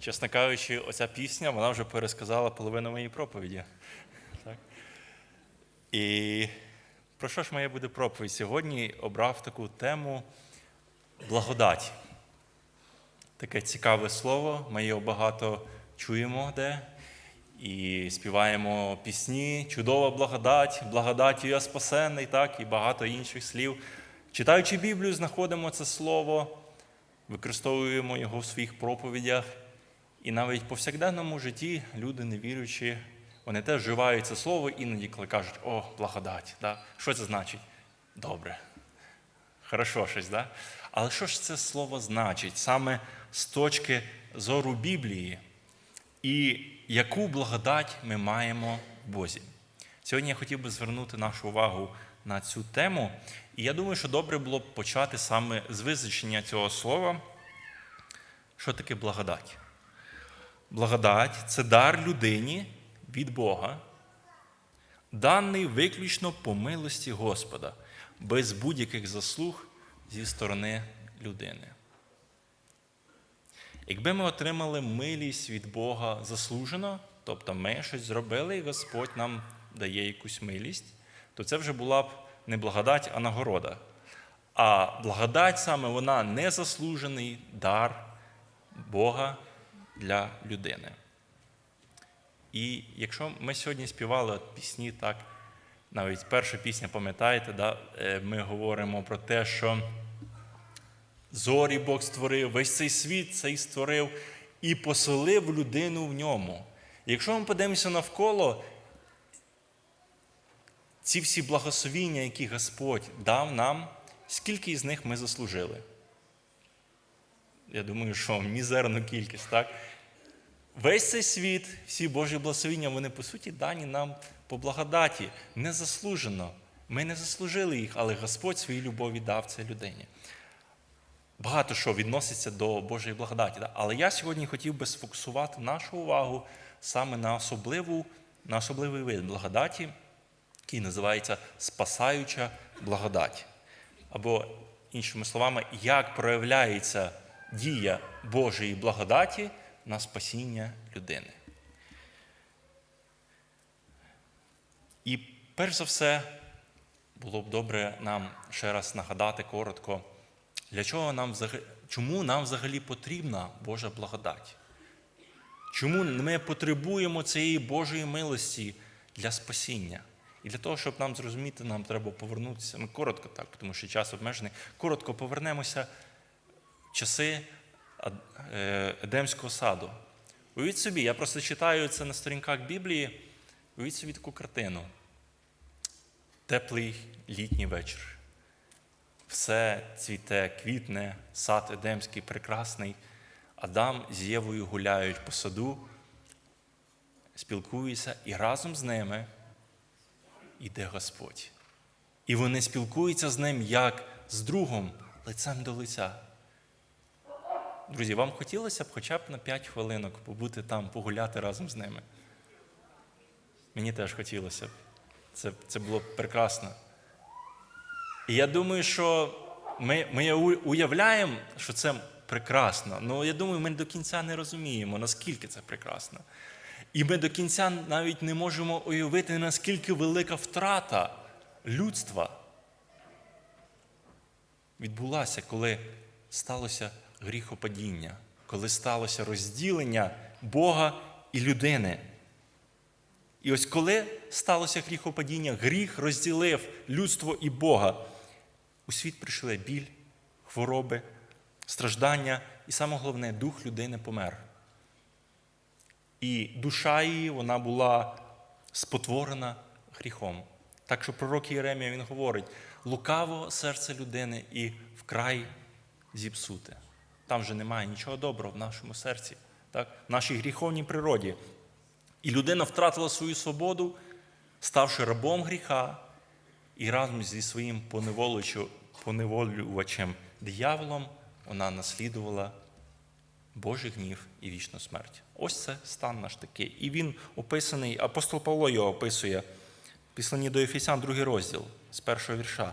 Чесно кажучи, оця пісня вона вже пересказала половину моєї проповіді. Так? І про що ж моя буде проповідь? Сьогодні обрав таку тему благодать. Таке цікаве слово. Ми його багато чуємо де і співаємо пісні, чудова благодать, благодаттю я спасенний, так, і багато інших слів. Читаючи Біблію, знаходимо це слово, використовуємо його в своїх проповідях. І навіть в повсякденному житті люди, не віруючи, вони теж вживають це слово, іноді коли кажуть, о, благодать. Да? Що це значить? Добре. Хорошо щось, да? Але що ж це слово значить саме з точки зору Біблії? І яку благодать ми маємо в Бозі? Сьогодні я хотів би звернути нашу увагу на цю тему. І я думаю, що добре було б почати саме з визначення цього слова. Що таке благодать? Благодать це дар людині від Бога, даний виключно по милості Господа, без будь-яких заслуг зі сторони людини. Якби ми отримали милість від Бога заслужено, тобто ми щось зробили, і Господь нам дає якусь милість, то це вже була б не благодать, а нагорода. А благодать саме вона незаслужений дар Бога для людини. І якщо ми сьогодні співали от пісні, так, навіть перша пісня, пам'ятаєте, да, е, ми говоримо про те, що зорі Бог створив, весь цей світ цей створив і поселив людину в ньому. Якщо ми подивимося навколо, ці всі благословіння, які Господь дав нам, скільки із них ми заслужили? Я думаю, що мізерну кількість, так? Весь цей світ, всі Божі благословіння, вони, по суті, дані нам по благодаті, незаслужено. Ми не заслужили їх, але Господь своїй любові дав це людині. Багато що відноситься до Божої благодаті. да? Але я сьогодні хотів би сфокусувати нашу увагу саме на особливу, на особливий вид благодаті, який називається спасаюча благодать. Або, іншими словами, як проявляється дія Божої благодаті на спасіння людини. І перш за все, було б добре нам ще раз нагадати коротко, для чого нам взагалі, чому нам взагалі потрібна Божа благодать? Чому ми потребуємо цієї Божої милості для спасіння? І для того, щоб нам зрозуміти, нам треба повернутися. Ми коротко так, тому що час обмежений. Коротко повернемося часи е, Едемського саду. Уявіть собі, я просто читаю це на сторінках Біблії. Уявіть собі таку картину. Теплий літній вечір. Все цвіте, квітне, сад Едемський прекрасний. Адам з Євою гуляють по саду, спілкуються, і разом з ними іде Господь. І вони спілкуються з ним як з другом, лицем до лиця. Друзі, вам хотілося б хоча б на 5 хвилинок побути там, погуляти разом з ними? Мені теж хотілося б. Це, це було б прекрасно. І я думаю, що ми, ми уявляємо, що це прекрасно. Ну, я думаю, ми до кінця не розуміємо, наскільки це прекрасно. І ми до кінця навіть не можемо уявити, наскільки велика втрата людства відбулася, коли сталося гріхопадіння, коли сталося розділення Бога і людини. І ось коли сталося гріхопадіння, гріх розділив людство і Бога. У світ прийшли біль, хвороби, страждання, і саме головне, дух людини помер. І душа її вона була спотворена гріхом. Так що пророк Єремія він говорить: лукаво серце людини і вкрай зіпсуте. Там вже немає нічого доброго в нашому серці, так? в нашій гріховній природі. І людина втратила свою свободу, ставши рабом гріха, і разом зі своїм поневолювачем дияволом вона наслідувала Божий гнів і вічну смерть. Ось це стан наш такий. І він описаний, апостол Павло його описує, післані до Ефесян, другий розділ з першого вірша.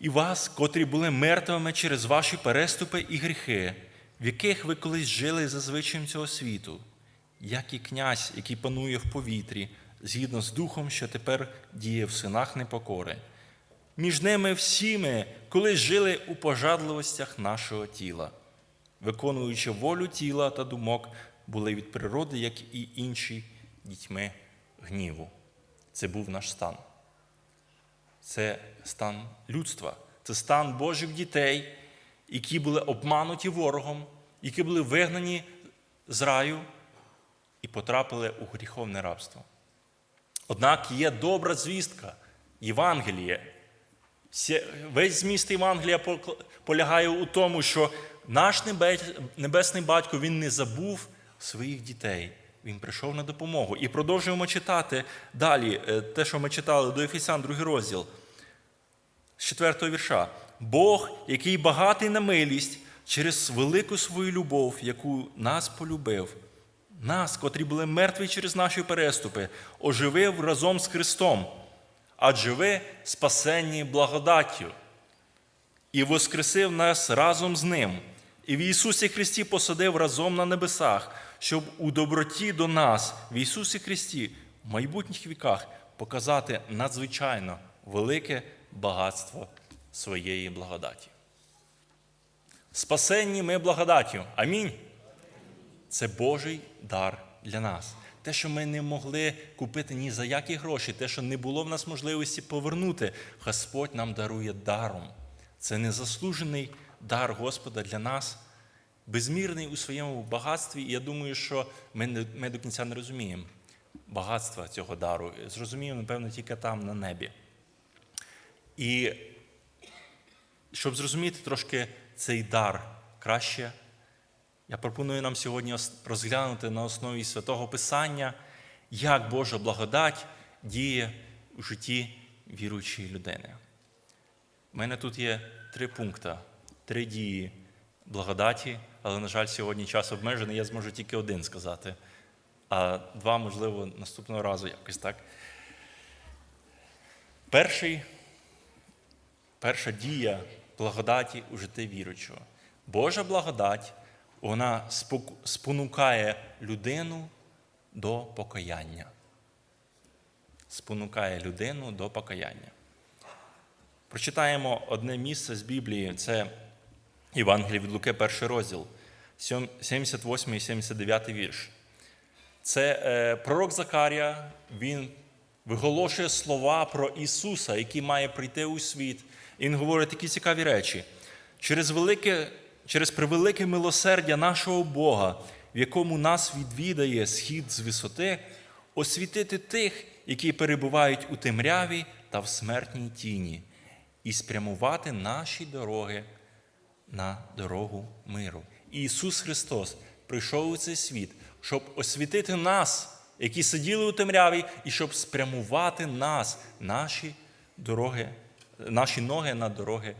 І вас, котрі були мертвими через ваші переступи і гріхи, в яких ви колись жили за звичаєм цього світу, як і князь, який панує в повітрі, згідно з духом, що тепер діє в синах непокори. Між ними всі ми колись жили у пожадливостях нашого тіла, виконуючи волю тіла та думок, були від природи, як і інші дітьми гніву. Це був наш стан. Це стан людства, це стан Божих дітей, які були обмануті ворогом, які були вигнані з раю і потрапили у гріховне рабство. Однак є добра звістка Євангеліє. Весь зміст Євангелія полягає у тому, що наш небесний батько він не забув своїх дітей. Він прийшов на допомогу. І продовжуємо читати далі е, те, що ми читали до Ефесян, другий розділ з 4 вірша. Бог, який багатий на милість через велику свою любов, яку нас полюбив, нас, котрі були мертві через наші переступи, оживив разом з Христом, адже ви спасенні благодаттю, і воскресив нас разом з Ним, і в Ісусі Христі посадив разом на небесах, щоб у доброті до нас, в Ісусі Христі, в майбутніх віках показати надзвичайно велике багатство своєї благодаті. Спасенні ми благодаттю. Амінь. Це Божий дар для нас. Те, що ми не могли купити ні за які гроші, те, що не було в нас можливості повернути, Господь нам дарує даром. Це незаслужений дар Господа для нас, безмірний у своєму багатстві. І я думаю, що ми, ми до кінця не розуміємо багатства цього дару. Зрозуміємо, напевно, тільки там, на небі. І щоб зрозуміти трошки цей дар краще, я пропоную нам сьогодні розглянути на основі святого Писання, як Божа благодать діє у житті віруючої людини. У мене тут є три пункти, три дії благодаті, але, на жаль, сьогодні час обмежений, я зможу тільки один сказати, а два, можливо, наступного разу якось так. Перший перша дія благодаті у житті віруючого. Божа благодать, вона спонукає людину до покаяння. Спонукає людину до покаяння. Прочитаємо одне місце з Біблії, це Євангеліє від Луки, перший розділ, сьом- 78 і 79 вірш. Це е, пророк Закарія, він виголошує слова про Ісуса, який має прийти у світ. І він говорить такі цікаві речі. Через, велике, через превелике милосердя нашого Бога, в якому нас відвідає схід з висоти, освітити тих, які перебувають у темряві та в смертній тіні, і спрямувати наші дороги на дорогу миру. Ісус Христос прийшов у цей світ, щоб освітити нас, які сиділи у темряві, і щоб спрямувати нас, наші дороги, наші ноги на дороги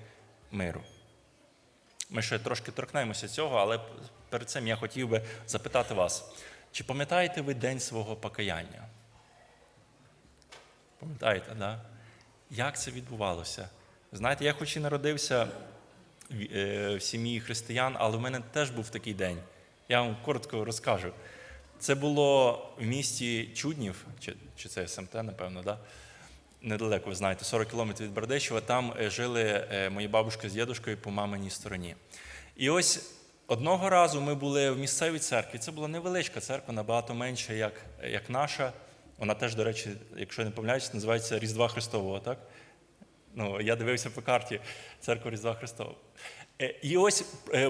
миру. Ми ще трошки торкнемося цього, але перед цим я хотів би запитати вас, чи пам'ятаєте ви день свого покаяння? Пам'ятаєте, да? Як це відбувалося? Знаєте, я хоч і народився в е, сім'ї християн, але в мене теж був такий день. Я вам коротко розкажу. Це було в місті Чуднів, чи, чи це СМТ, напевно, да? Недалеко, ви знаєте, 40 кілометрів від Бердичева. Там е, жили е, мої бабушка з дідушкою по маминій стороні. І ось одного разу ми були в місцевій церкві. Це була невеличка церква, набагато менша, як, як наша. Вона теж, до речі, якщо не помиляюсь, називається Різдва Христового, так? Ну, я дивився по карті церкви Різдва Христова. Е, І ось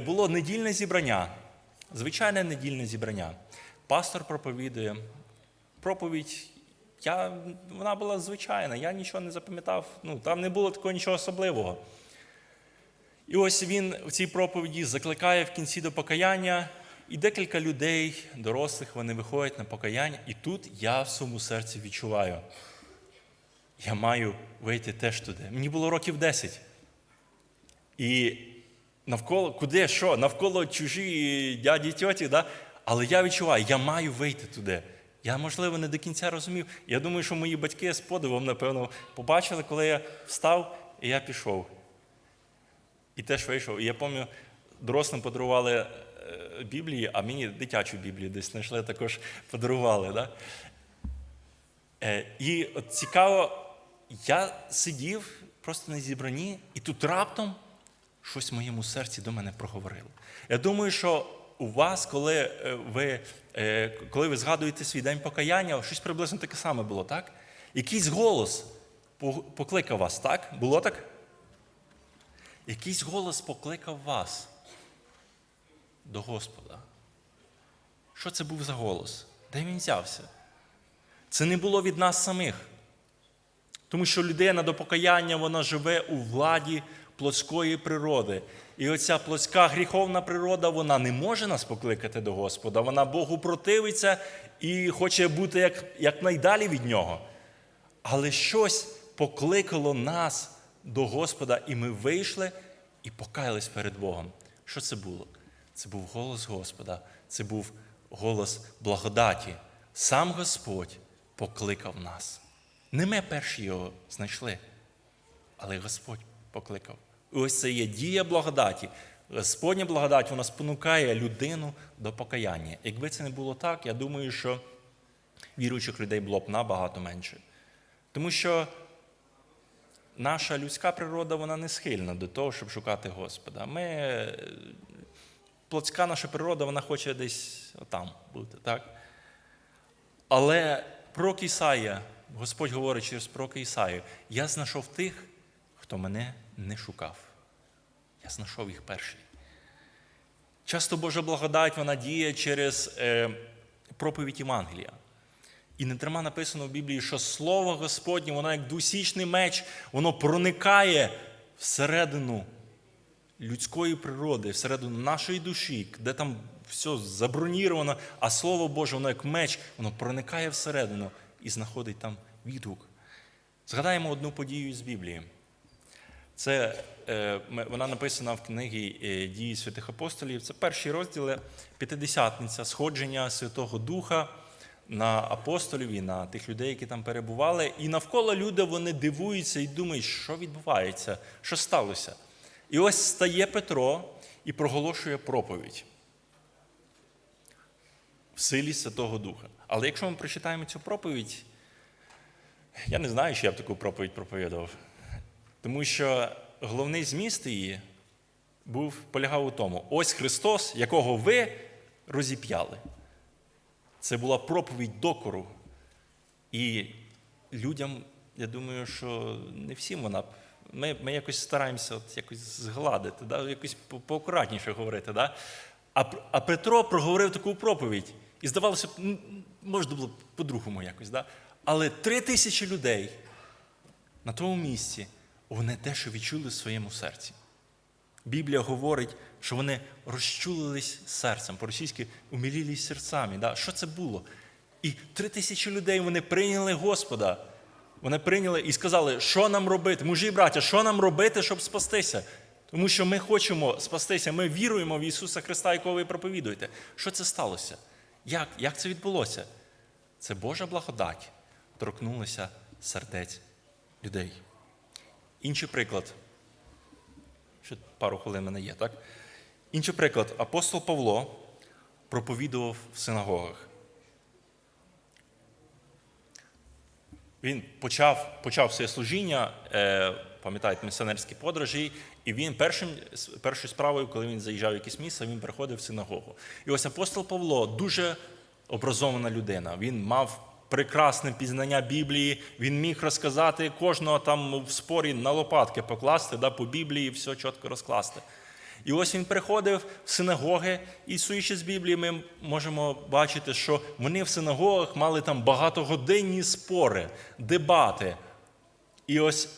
було недільне зібрання, звичайне недільне зібрання. Пастор проповідує. Проповідь, я, вона була звичайна, я нічого не запам'ятав, ну, там не було такого нічого особливого. І ось він в цій проповіді закликає в кінці до покаяння, і декілька людей, дорослих, вони виходять на покаяння, і тут я в своєму серці відчуваю, я маю вийти теж туди. Мені було років 10. І навколо, куди, що? Навколо чужі дяді, тьоті, да? але я відчуваю, я маю вийти туди. Я, можливо, не до кінця розумів. Я думаю, що мої батьки з подивом, напевно, побачили, коли я встав і я пішов. І теж вийшов. І я пам'ятаю, дорослим подарували е, Біблії, а мені дитячу Біблію десь знайшли, також подарували. Да? Е, І от цікаво, я сидів просто на зібранні, і тут раптом щось в моєму серці до мене проговорило. Я думаю, що у вас, коли е, ви, е, коли ви згадуєте свій день покаяння, щось приблизно таке саме було, так? Якийсь голос покликав вас, так? Було так? Якийсь голос покликав вас до Господа. Що це був за голос? Де він взявся? Це не було від нас самих. Тому що людина до покаяння вона живе у владі плотської природи. І оця плотська гріховна природа, вона не може нас покликати до Господа. Вона Богу противиться і хоче бути як, якнайдалі від нього. Але щось покликало нас до Господа, і ми вийшли і покаялись перед Богом. Що це було? Це був голос Господа, це був голос благодаті. Сам Господь покликав нас. Не ми перші його знайшли, але Господь покликав. Ось це є дія благодаті. Господня благодать вона спонукає людину до покаяння. Якби це не було так, я думаю, що віруючих людей було б набагато менше. Тому що наша людська природа вона не схильна до того, щоб шукати Господа. Ми, е, плотська наша природа, вона хоче десь там бути. так? Але пророк Ісая, Господь говорить через пророка Ісаю, я знайшов тих, хто мене не шукав. Я знайшов їх перший. Часто Божа благодать вона діє через е, проповідь Євангелія. І не дарма написано в Біблії, що Слово Господнє, воно як двусічний меч, воно проникає всередину людської природи, всередину нашої душі, де там все заброніровано, а Слово Боже, воно як меч, воно проникає всередину і знаходить там відгук. Згадаємо одну подію з Біблії. Це е, вона написана в книгі е, Дії святих апостолів. Це перші розділи П'ятидесятниця, сходження Святого Духа на апостолів і на тих людей, які там перебували. І навколо люди вони дивуються і думають, що відбувається, що сталося. І ось стає Петро і проголошує проповідь в силі Святого Духа. Але якщо ми прочитаємо цю проповідь, я не знаю, що я б таку проповідь проповідав. Тому що головний зміст її був, полягав у тому: ось Христос, якого ви розіп'яли. Це була проповідь докору. І людям, я думаю, що не всім вона. Ми, ми якось стараємося от якось згладити, да? якось по- поакуратніше говорити. Да? А, а Петро проговорив таку проповідь. І здавалося б, можна було по-другому якось. Да? Але три тисячі людей на тому місці вони дещо відчули в своєму серці. Біблія говорить, що вони розчулились серцем, по-російськи умілілись серцями. Да? Що це було? І три тисячі людей вони прийняли Господа. Вони прийняли і сказали, що нам робити, мужі і браття, що нам робити, щоб спастися? Тому що ми хочемо спастися, ми віруємо в Ісуса Христа, якого ви проповідуєте. Що це сталося? Як, Як це відбулося? Це Божа благодать торкнулася сердець людей. Інший приклад. Ще пару хвилин мене є, так? Інший приклад. Апостол Павло проповідував в синагогах. Він почав, почав своє служіння, е, пам'ятаєте, місіонерські подорожі, і він першим, першою справою, коли він заїжджав в якесь місце, він приходив в синагогу. І ось апостол Павло дуже образована людина. Він мав прекрасне пізнання Біблії, він міг розказати кожного там в спорі на лопатки покласти, да, по Біблії все чітко розкласти. І ось він приходив в синагоги, і суючи з Біблії, ми можемо бачити, що вони в синагогах мали там багатогодинні спори, дебати. І ось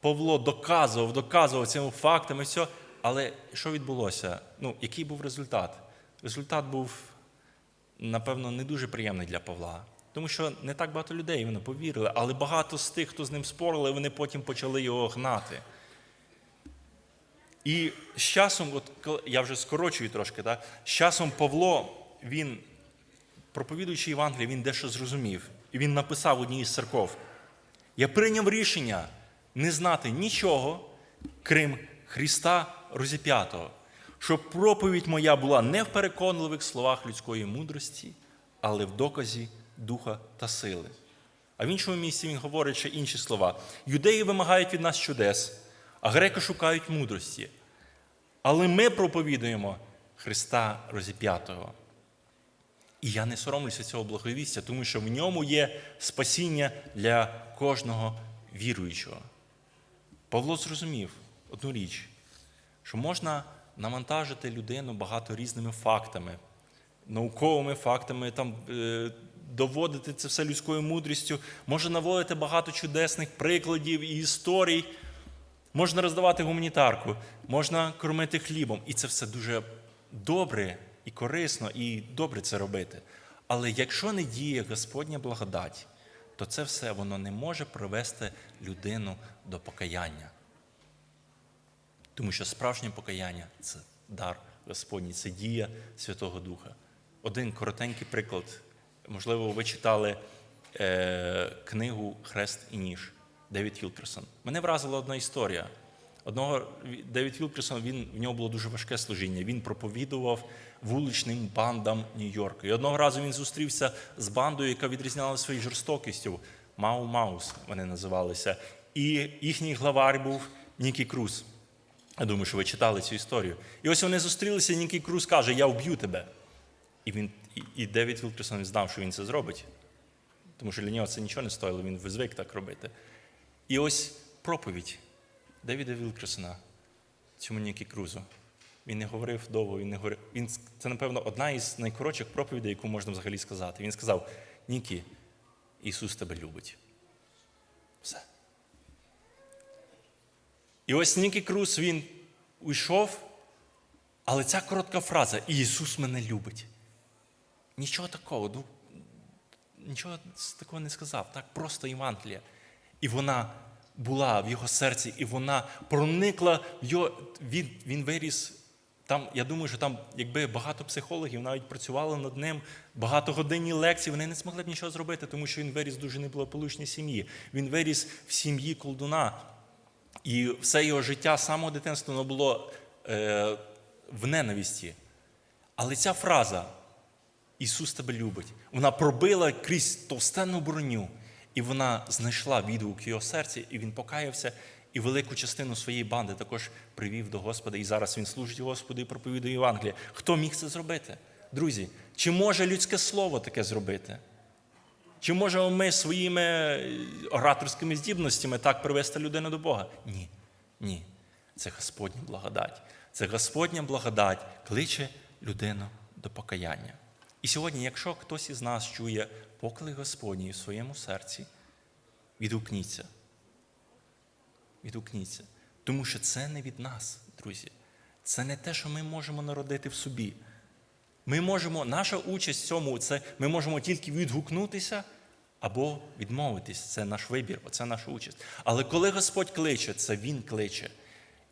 Павло доказував, доказував цими фактами, все. Але що відбулося? Ну, який був результат? Результат був, напевно, не дуже приємний для Павла. Тому що не так багато людей вони повірили, але багато з тих, хто з ним спорили, вони потім почали його гнати. І з часом, от я вже скорочую трошки, так? з часом Павло, він, проповідуючи Євангеліє, він дещо зрозумів. І він написав одній із церков: Я прийняв рішення не знати нічого, крім Христа розіп'ятого, щоб проповідь моя була не в переконливих словах людської мудрості, але в доказі духа та сили. А в іншому місці він говорить ще інші слова. Юдеї вимагають від нас чудес, а греки шукають мудрості. Але ми проповідуємо Христа розіп'ятого. І я не соромлюся цього благовістя, тому що в ньому є спасіння для кожного віруючого. Павло зрозумів одну річ, що можна навантажити людину багато різними фактами, науковими фактами, там, е, доводити це все людською мудрістю, можна наводити багато чудесних прикладів і історій, можна роздавати гуманітарку, можна кормити хлібом. І це все дуже добре і корисно, і добре це робити. Але якщо не діє Господня благодать, то це все воно не може привести людину до покаяння. Тому що справжнє покаяння це дар Господній, це дія Святого Духа. Один коротенький приклад. Можливо, ви читали е, книгу Хрест і ніж Девід Вілкерсон. Мене вразила одна історія. Одного Девід Вілкерсон, він, в нього було дуже важке служіння. Він проповідував вуличним бандам Нью-Йорка. І одного разу він зустрівся з бандою, яка відрізнялася своєю жорстокістю. Мау Маус вони називалися. І їхній главар був Нікі Круз. Я думаю, що ви читали цю історію. І ось вони зустрілися, і Нікі Круз каже: Я вб'ю тебе. І він, і, Девід Вілкерсон знав, що він це зробить. Тому що для нього це нічого не стоїло, він звик так робити. І ось проповідь Девіда Вілкерсона, цьому Нікі Крузу. Він не говорив довго, він не говорив. Він, це, напевно, одна із найкоротших проповідей, яку можна взагалі сказати. Він сказав: Нікі, Ісус тебе любить. Все. І ось Нікі Круз, він уйшов, але ця коротка фраза Ісус мене любить. Нічого такого, ну, нічого такого не сказав, так просто Євангелія. І вона була в його серці, і вона проникла в його. Він, він виріс. Там, я думаю, що там, якби багато психологів навіть працювали над ним, багатогодинні лекції, вони не змогли б нічого зробити, тому що він виріс в дуже неблагополучній сім'ї. Він виріс в сім'ї колдуна. І все його життя з самого дитинства воно було е, в ненависті. Але ця фраза Ісус тебе любить, вона пробила крізь товстенну броню, і вона знайшла відгук його серці, і він покаявся, і велику частину своєї банди також привів до Господа. І зараз він служить Господу і проповідує Євангелія. Хто міг це зробити? Друзі, чи може людське слово таке зробити? Чи можемо ми своїми ораторськими здібностями так привести людину до Бога? Ні. Ні. Це Господня благодать. Це Господня благодать кличе людину до покаяння. І сьогодні, якщо хтось із нас чує поклик Господній в своєму серці, відгукніться. Відгукніться. Тому що це не від нас, друзі. Це не те, що ми можемо народити в собі. Ми можемо, наша участь в цьому, це ми можемо тільки відгукнутися або відмовитись. Це наш вибір, це наша участь. Але коли Господь кличе, це Він кличе.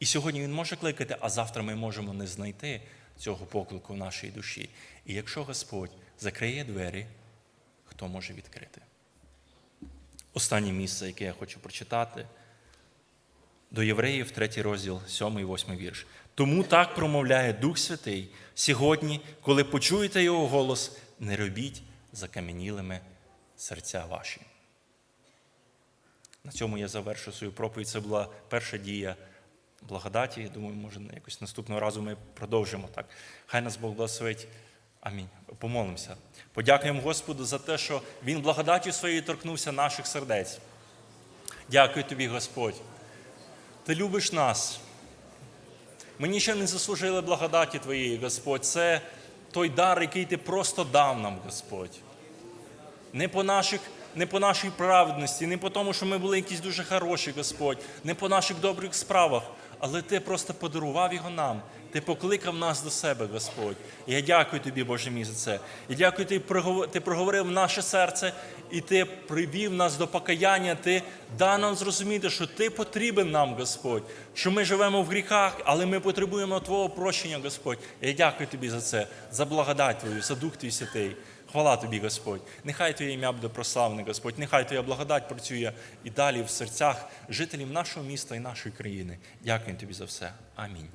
І сьогодні Він може кликати, а завтра ми можемо не знайти цього поклику в нашій душі. І якщо Господь закриє двері, хто може відкрити? Останнє місце, яке я хочу прочитати, до Євреїв, 3 розділ, 7 і 8 вірш. Тому так промовляє Дух Святий сьогодні, коли почуєте Його голос, не робіть закам'янілими серця ваші. На цьому я завершу свою проповідь. Це була перша дія благодаті. Я думаю, може, якось наступного разу ми продовжимо так. Хай нас Бог благословить. Амінь. Помолимося. Подякуємо Господу за те, що Він благодаттю своєю торкнувся наших сердець. Дякую тобі, Господь. Ти любиш нас. Ми нічого не заслужили благодаті Твоєї, Господь. Це той дар, який Ти просто дав нам, Господь. Не по наших, не по нашій праведності, не по тому, що ми були якісь дуже хороші, Господь, не по наших добрих справах, але Ти просто подарував його нам. Ти покликав нас до себе, Господь. Я дякую тобі, Боже мій, за це. І дякую, ти ти проговорив наше серце, і ти привів нас до покаяння. Ти дав нам зрозуміти, що ти потрібен нам, Господь, що ми живемо в гріхах, але ми потребуємо Твого прощення, Господь. Я дякую тобі за це, за благодать Твою, за Дух Твій Святий. Хвала тобі, Господь. Нехай Твоє ім'я буде прославне, Господь. Нехай Твоя благодать працює і далі в серцях жителів нашого міста і нашої країни. Дякую тобі за все. Амінь.